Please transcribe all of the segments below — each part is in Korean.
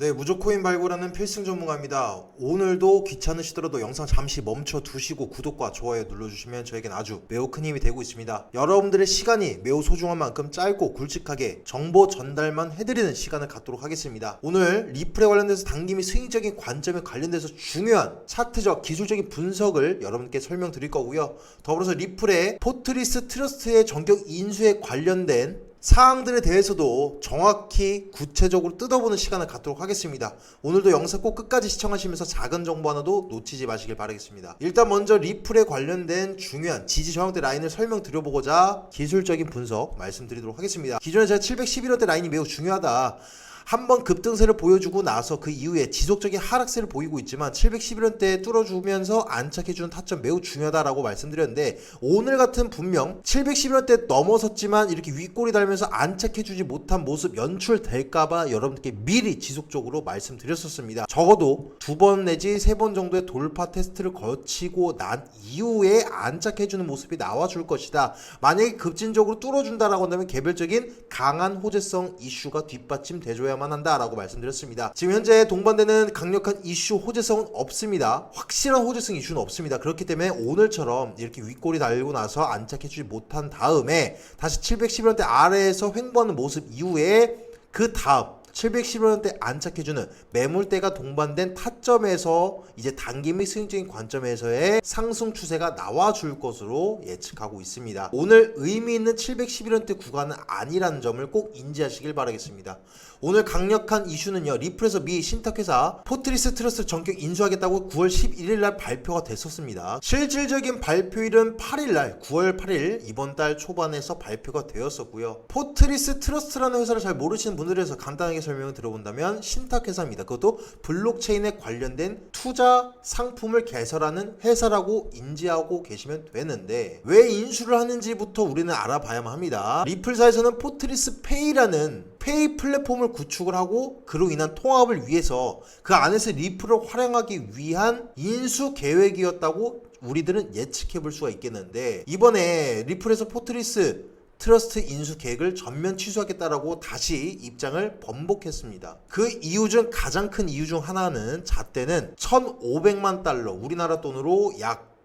네, 무조코인 발굴하는 필승 전문가입니다. 오늘도 귀찮으시더라도 영상 잠시 멈춰 두시고 구독과 좋아요 눌러주시면 저에겐 아주 매우 큰 힘이 되고 있습니다. 여러분들의 시간이 매우 소중한 만큼 짧고 굵직하게 정보 전달만 해드리는 시간을 갖도록 하겠습니다. 오늘 리플에 관련돼서 당김이 스윙적인 관점에 관련돼서 중요한 차트적 기술적인 분석을 여러분께 설명드릴 거고요. 더불어서 리플의 포트리스 트러스트의 전격 인수에 관련된 사항들에 대해서도 정확히 구체적으로 뜯어보는 시간을 갖도록 하겠습니다. 오늘도 영상 꼭 끝까지 시청하시면서 작은 정보 하나도 놓치지 마시길 바라겠습니다. 일단 먼저 리플에 관련된 중요한 지지 저항대 라인을 설명드려보고자 기술적인 분석 말씀드리도록 하겠습니다. 기존에 제가 711원대 라인이 매우 중요하다. 한번 급등세를 보여주고 나서 그 이후에 지속적인 하락세를 보이고 있지만 711원대에 뚫어주면서 안착해주는 타점 매우 중요하다라고 말씀드렸는데 오늘 같은 분명 711원대 넘어섰지만 이렇게 윗골이 달면서 안착해주지 못한 모습 연출될까봐 여러분께 미리 지속적으로 말씀드렸었습니다. 적어도 두 번 내지 세 번 정도의 돌파 테스트를 거치고 난 이후에 안착해주는 모습이 나와줄 것이다. 만약에 급진적으로 뚫어준다라고 한다면 개별적인 강한 호재성 이슈가 뒷받침돼줘야 만 한다라고 말씀드렸습니다. 지금 현재 동반되는 강력한 이슈 호재성은 없습니다. 확실한 호재성 이슈는 없습니다. 그렇기 때문에 오늘처럼 이렇게 윗골이 달리고 나서 안착해주지 못한 다음에 다시 711원대 아래에서 횡보하는 모습 이후에 그 다음 711원대 안착해주는 매물대가 동반된 타점에서 이제 단기 및 스윙적인 관점에서의 상승 추세가 나와줄 것으로 예측하고 있습니다. 오늘 의미 있는 711원대 구간은 아니라는 점을 꼭 인지하시길 바라겠습니다. 오늘 강력한 이슈는요 리플에서 미 신탁회사 포트리스 트러스 전격 인수하겠다고 9월 11일 날 발표가 됐었습니다. 실질적인 발표일은 8일 날 9월 8일 이번 달 초반에서 발표가 되었었고요. 포트리스 트러스트라는 회사를 잘 모르시는 분들에서 간단하게 설명을 들어본다면 신탁회사입니다. 그것도 블록체인에 관련된 투자 상품을 개설하는 회사라고 인지하고 계시면 되는데 왜 인수를 하는지부터 우리는 알아봐야만 합니다. 리플사에서는 포트리스 페이라는 페이 플랫폼을 구축을 하고 그로 인한 통합을 위해서 그 안에서 리플을 활용하기 위한 인수 계획이었다고 우리들은 예측해 볼 수가 있겠는데 이번에 리플에서 포트리스 트러스트 인수 계획을 전면 취소하겠다라고 다시 입장을 번복했습니다. 그 이유 중 가장 큰 이유 중 하나는 잣대는 1,500만 달러, 우리나라 돈으로 약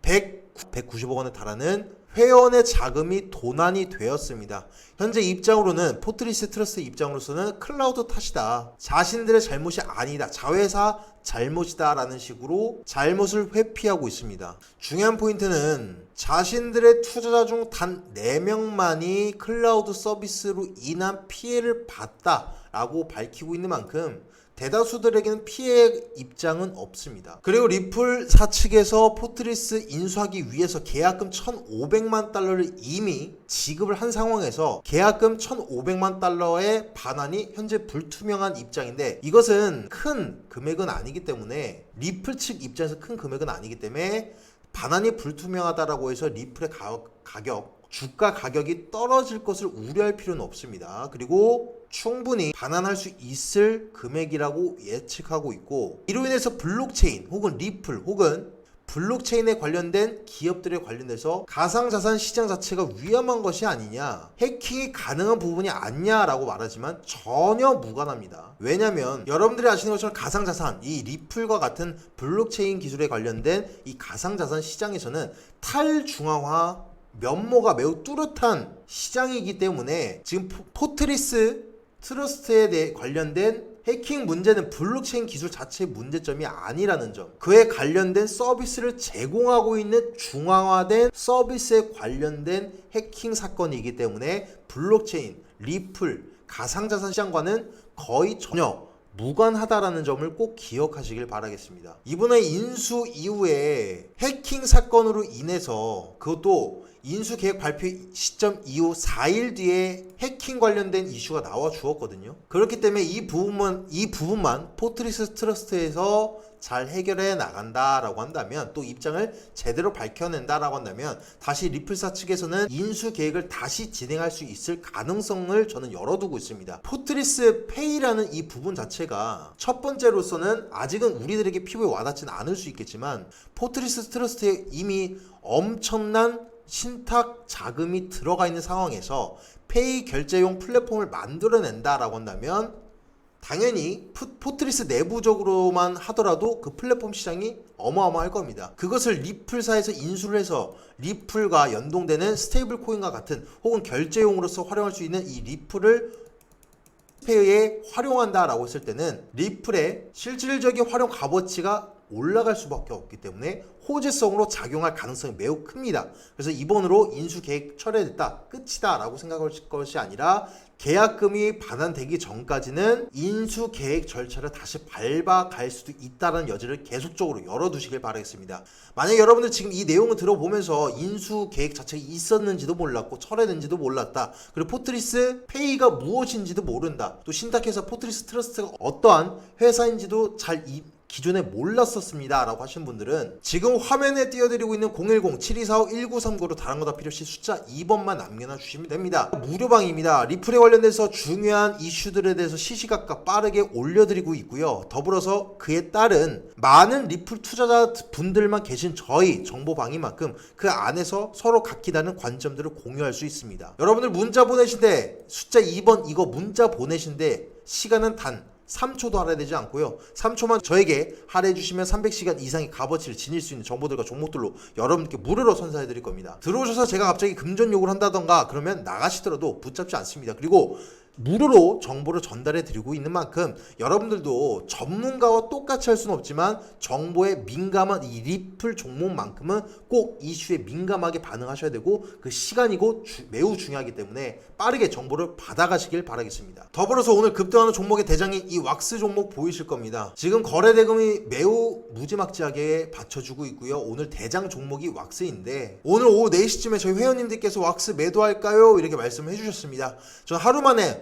100, 190억 원에 달하는 회원의 자금이 도난이 되었습니다. 현재 입장으로는 포트리스 트러스 입장으로서는 클라우드 탓이다. 자신들의 잘못이 아니다. 자회사 잘못이다 라는 식으로 잘못을 회피하고 있습니다. 중요한 포인트는 자신들의 투자자 중 단 4명만이 클라우드 서비스로 인한 피해를 봤다 라고 밝히고 있는 만큼 대다수들에게는 피해 입장은 없습니다. 그리고 리플 사측에서 포트리스 인수하기 위해서 계약금 1,500만 달러를 이미 지급을 한 상황에서 계약금 1,500만 달러의 반환이 현재 불투명한 입장인데 이것은 큰 금액은 아니기 때문에 리플 측 입장에서 큰 금액은 아니기 때문에 반환이 불투명하다라고 해서 리플의 가, 가격 주가 가격이 떨어질 것을 우려할 필요는 없습니다. 그리고 충분히 반환할 수 있을 금액이라고 예측하고 있고 이로 인해서 블록체인 혹은 리플 혹은 블록체인에 관련된 기업들에 관련돼서 가상자산 시장 자체가 위험한 것이 아니냐 해킹이 가능한 부분이 아니냐라고 말하지만 전혀 무관합니다 왜냐면 여러분들이 아시는 것처럼 가상자산 이 리플과 같은 블록체인 기술에 관련된 이 가상자산 시장에서는 탈중앙화 면모가 매우 뚜렷한 시장이기 때문에 지금 포- 포트리스 트러스트에 대해 관련된 해킹 문제는 블록체인 기술 자체의 문제점이 아니라는 점. 그에 관련된 서비스를 제공하고 있는 중앙화된 서비스에 관련된 해킹 사건이기 때문에 블록체인, 리플, 가상자산 시장과는 거의 전혀 무관하다라는 점을 꼭 기억하시길 바라겠습니다. 이번에 인수 이후에 해킹 사건으로 인해서 그것도 인수 계획 발표 시점 이후 4일 뒤에 해킹 관련된 이슈가 나와 주었거든요. 그렇기 때문에 이 부분만 이 부분만 포트리스 트러스트에서 잘 해결해 나간다라고 한다면 또 입장을 제대로 밝혀낸다라고 한다면 다시 리플사 측에서는 인수 계획을 다시 진행할 수 있을 가능성을 저는 열어두고 있습니다. 포트리스 페이라는 이 부분 자체가 첫 번째로서는 아직은 우리들에게 피부에 와닿지는 않을 수 있겠지만 포트리스 트러스트에 이미 엄청난 신탁 자금이 들어가 있는 상황에서 페이 결제용 플랫폼을 만들어낸다라고 한다면 당연히 푸- 포트리스 내부적으로만 하더라도 그 플랫폼 시장이 어마어마할 겁니다. 그것을 리플사에서 인수를 해서 리플과 연동되는 스테이블 코인과 같은 혹은 결제용으로서 활용할 수 있는 이 리플을 페이에 활용한다라고 했을 때는 리플의 실질적인 활용 값어치가 올라갈 수밖에 없기 때문에 호재성으로 작용할 가능성이 매우 큽니다. 그래서 이번으로 인수 계획 철회됐다, 끝이다라고 생각할 것이 아니라 계약금이 반환되기 전까지는 인수 계획 절차를 다시 밟아갈 수도 있다는 여지를 계속적으로 열어두시길 바라겠습니다. 만약 여러분들 지금 이 내용을 들어보면서 인수 계획 자체가 있었는지도 몰랐고 철회된지도 몰랐다. 그리고 포트리스 페이가 무엇인지도 모른다. 또 신탁해서 포트리스 트러스트가 어떠한 회사인지도 잘 이- 기존에 몰랐었습니다 라고 하신 분들은 지금 화면에 띄워드리고 있는 010-7245-1939로 다른 거 다 필요 없이 숫자 2번만 남겨놔 주시면 됩니다. 무료방입니다. 리플에 관련돼서 중요한 이슈들에 대해서 시시각각 빠르게 올려드리고 있고요. 더불어서 그에 따른 많은 리플 투자자 분들만 계신 저희 정보방이만큼 그 안에서 서로 각기 다른 관점들을 공유할 수 있습니다. 여러분들 문자 보내신데 숫자 2번 이거 문자 보내신데 시간은 단 3초도 할애되지 않고요. 3초만 저에게 할애해 주시면 300시간 이상의 값어치를 지닐 수 있는 정보들과 종목들로 여러분께 무료로 선사해 드릴 겁니다. 들어오셔서 제가 갑자기 금전 요구를 한다던가 그러면 나가시더라도 붙잡지 않습니다. 그리고 무료로 정보를 전달해 드리고 있는 만큼 여러분들도 전문가와 똑같이 할 수는 없지만 정보에 민감한 이 리플 종목만큼은 꼭 이슈에 민감하게 반응하셔야 되고 그 시간이고 주- 매우 중요하기 때문에 빠르게 정보를 받아가시길 바라겠습니다. 더불어서 오늘 급등하는 종목의 대장인 이 왁스 종목 보이실 겁니다. 지금 거래 대금이 매우 무지막지하게 받쳐주고 있고요. 오늘 대장 종목이 왁스인데 오늘 오후 4시쯤에 저희 회원님들께서 왁스 매도할까요? 이렇게 말씀을 해주셨습니다. 전 하루 만에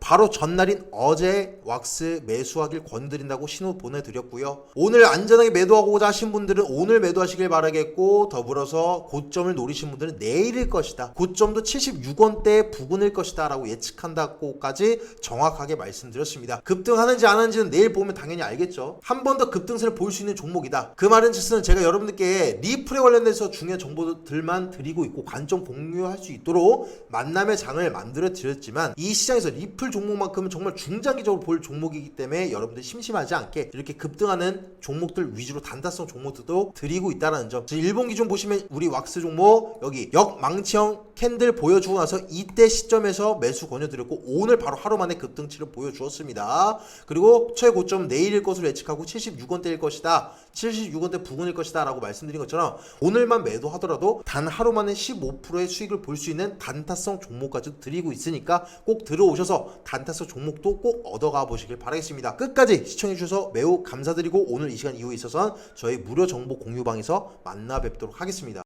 바로 전날인 어제 왁스 매수하길 권드린다고 신호 보내드렸고요. 오늘 안전하게 매도하고자 하신 분들은 오늘 매도하시길 바라겠고 더불어서 고점을 노리신 분들은 내일일 것이다. 고점도 76원대 부근일 것이다 라고 예측한다고까지 정확하게 말씀드렸습니다. 급등하는지 안 하는지는 내일 보면 당연히 알겠죠. 한 번 더 급등세를 볼 수 있는 종목이다. 그 말은 즉슨 제가 여러분들께 리플에 관련돼서 중요한 정보들만 드리고 있고 관점 공유할 수 있도록 만남의 장을 만들어 드렸지만 이 시장에서 리플 종목만큼은 정말 중장기적으로 볼 종목이기 때문에 여러분들 심심하지 않게 이렇게 급등하는 종목들 위주로 단타성 종목들도 드리고 있다는 점. 지금 일본 기준 보시면 우리 왁스 종목 여기 역망치형 캔들 보여주고 나서 이때 시점에서 매수 권유드렸고 오늘 바로 하루 만에 급등치를 보여주었습니다. 그리고 최고점 내일일 것으로 예측하고 76원대일 것이다. 76원대 부근일 것이다 라고 말씀드린 것처럼 오늘만 매도하더라도 단 하루 만에 15%의 수익을 볼 수 있는 단타성 종목까지 드리고 있으니까 꼭 들어오셔서 단타성 종목도 꼭 얻어가 보시길 바라겠습니다. 끝까지 시청해 주셔서 매우 감사드리고 오늘 이 시간 이후에 있어서는 저희 무료 정보 공유방에서 만나 뵙도록 하겠습니다.